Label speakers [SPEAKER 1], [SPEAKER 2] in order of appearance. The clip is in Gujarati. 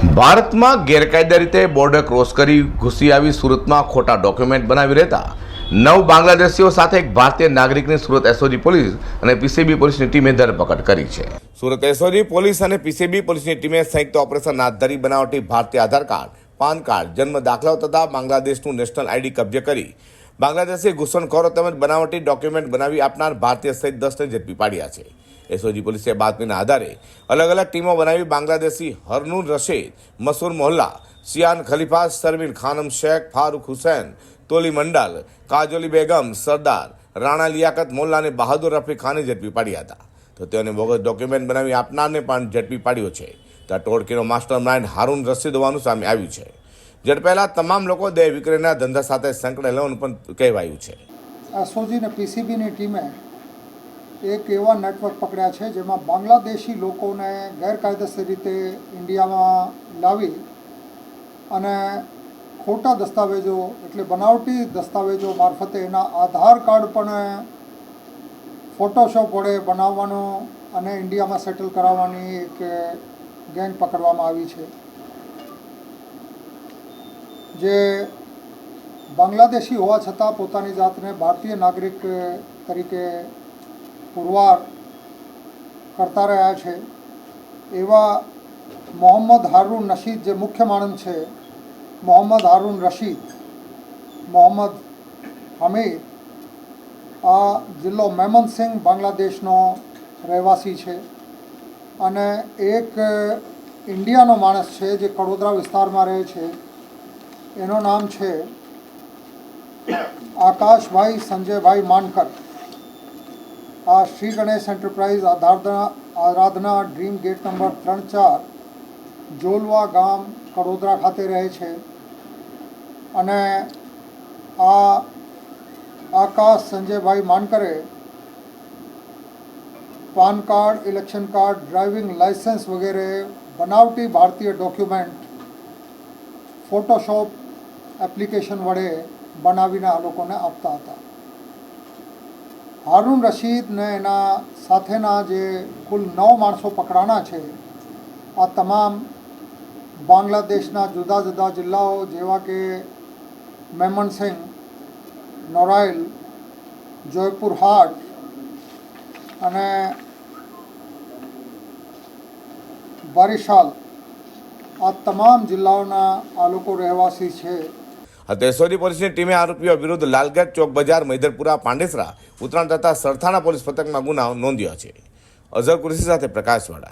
[SPEAKER 1] ભારતમાં ગેરકાયદે રીતે બોર્ડર ક્રોસ કરી ઘૂસી આવી સુરતમાં ખોટા ડોક્યુમેન્ટ બનાવી રહેતા નવ બાંગ્લાદેશીઓ સાથે એક ભારતીય નાગરિકની સુરત એસઓજી પોલીસ અને પીસીબી પોલીસની ટીમે ધરપકડ કરી છે. સુરત એસઓજી પોલીસ અને પીસીબી પોલીસની ટીમે સંયુક્ત ઓપરેશન હાથ ધરી બનાવટી ભારતીય આધાર કાર્ડ, પાન કાર્ડ, જન્મ દાખલાઓ તથા બાંગ્લાદેશનું નેશનલ આઈડી કબજે કરી બાંગ્લાદેશી ઘૂસણખોરો તેમજ બનાવટી ડોક્યુમેન્ટ બનાવી આપનાર ભારતીય સહિત દસને ઝડપી પાડ્યા છે. એસઓજી પોલીસે બાતમીના આધારે અલગ અલગ ટીમો બનાવી બાંગ્લાદેશી હરનુર રશીદ, મસૂર મોહલ્લા, સિયાન ખલીફા, શર્મિન ખાનમ શેખ, ફારૂક હુસૈન, તોલી મંડલ, કાજોલી બેગમ, સરદાર, રાણા લિયાકત મોલ્લાને બહાદુર રફી ખાને ઝડપી પાડ્યા હતા. તો તેઓને બોગસ ડોક્યુમેન્ટ બનાવી આપનારને પણ ઝડપી પાડ્યો છે. ત્યાં ટોળકીનો માસ્ટર માઇન્ડ હારૂન રશીદ હોવાનું સામે આવ્યું છે. ઝડપેલા તમામ લોકો દેહ વિક્રયના ધંધા સાથે સંકળાયેલા પણ કહેવાયું છે.
[SPEAKER 2] એસઓજી અને પીસીબીની ટીમે એક એવા નેટવર્ક પકડ્યા છે જેમાં બાંગ્લાદેશી લોકોને ગેરકાયદેસર રીતે ઇન્ડિયામાં લાવી અને ખોટા દસ્તાવેજો એટલે બનાવટી દસ્તાવેજો મારફતે એના આધાર કાર્ડ પણ ફોટોશોપ વડે બનાવવાનો અને ઇન્ડિયામાં સેટલ કરાવવાની એક ગેંગ પકડવામાં આવી છે. જે બાંગ્લાદેશી હોવા છતાં પોતાની જાતને ભારતીય નાગરિક તરીકે પુરવાર કરતા રહ્યા છે. એવા મોહમ્મદ હારૂન રશીદ જે મુખ્ય માણસ છે, મોહમ્મદ હારૂન રશીદ, મોહમ્મદ હમીદ, આ જિલ્લો મેમનસિંહ બાંગ્લાદેશનો રહેવાસી છે અને એક ઇન્ડિયાનો માણસ છે જે કડોદરા વિસ્તારમાં રહે છે. એનું નામ છે આકાશભાઈ સંજયભાઈ માનકર. આ શ્રી ગણેશ એન્ટરપ્રાઇઝ આધારના આરાધના ડ્રીમ ગેટ નંબર ત્રણ ચાર, જોલવા ગામ, કડોદરા ખાતે રહે છે. અને આ Akash Sanjaybhai માનકરે PAN card, election card, driving licence વગેરે બનાવટી ભારતીય ડોક્યુમેન્ટ, ફોટોશોપ એપ્લિકેશન વડે બનાવીને આ લોકોને આપતા હતા. હારૂન રશીદને એના સાથેના જે કુલ નવ માણસો પકડાના છે, આ તમામ બાંગ્લાદેશના જુદા જુદા જિલ્લાઓ જેવા કે મેમનસિંહ નોરાઇલ જોયપુર હાટ અને બરિશાલ, આ તમામ જિલ્લાઓના આ લોકો રહેવાસી છે.
[SPEAKER 1] અત્યારે પોલીસની ટીમે આરોપીઓ વિરુદ્ધ લાલગઢ ચોક બજાર, મૈદરપુરા, પાંડેસરા, ઉત્તરાયણ તથા સરથાણા પોલીસ પથકમાં ગુનાઓ નોંધ્યો છે. અઝર કુરશી સાથે પ્રકાશવાળા